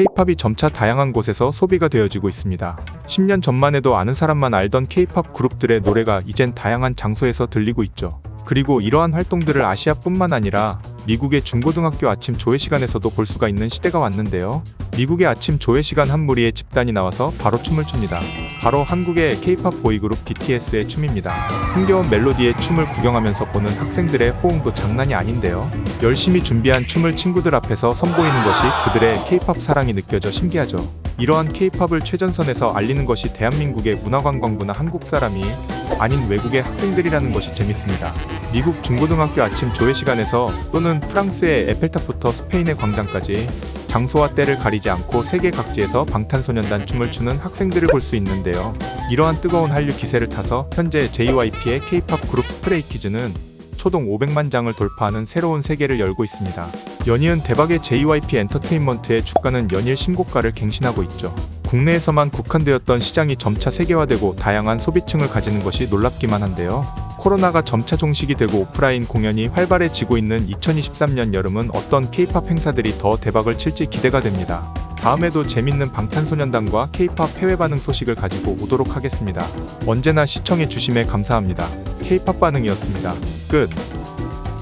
K-팝이 점차 다양한 곳에서 소비가 되어지고 있습니다. 10년 전만 해도 아는 사람만 알던 K-팝 그룹들의 노래가 이젠 다양한 장소에서 들리고 있죠. 그리고 이러한 활동들을 아시아뿐만 아니라 미국의 중고등학교 아침 조회 시간에서도 볼 수가 있는 시대가 왔는데요. 미국의 아침 조회 시간 한 무리의 집단이 나와서 바로 춤을 춥니다. 바로 한국의 K-팝 보이그룹 BTS의 춤입니다. 흥겨운 멜로디의 춤을 구경하면서 보는 학생들의 호응도 장난이 아닌데요. 열심히 준비한 춤을 친구들 앞에서 선보이는 것이 그들의 K-팝 사랑이 느껴져 신기하죠. 이러한 K-팝을 최전선에서 알리는 것이 대한민국의 문화관광부나 한국 사람이 아닌 외국의 학생들이라는 것이 재밌습니다. 미국 중고등학교 아침 조회 시간에서 또는 프랑스의 에펠탑부터 스페인의 광장까지 장소와 때를 가리지 않고 세계 각지에서 방탄소년단 춤을 추는 학생들을 볼 수 있는데요. 이러한 뜨거운 한류 기세를 타서 현재 JYP의 K-팝 그룹 스트레이키즈는 초동 500만 장을 돌파하는 새로운 세계를 열고 있습니다. 연이은 대박의 JYP 엔터테인먼트의 주가는 연일 신고가를 갱신하고 있죠. 국내에서만 국한되었던 시장이 점차 세계화되고 다양한 소비층을 가지는 것이 놀랍기만 한데요. 코로나가 점차 종식이 되고 오프라인 공연이 활발해지고 있는 2023년 여름은 어떤 K-팝 행사들이 더 대박을 칠지 기대가 됩니다. 다음에도 재밌는 방탄소년단과 K-팝 해외 반응 소식을 가지고 오도록 하겠습니다. 언제나 시청해 주심에 감사합니다. K-팝 반응이었습니다. 끝.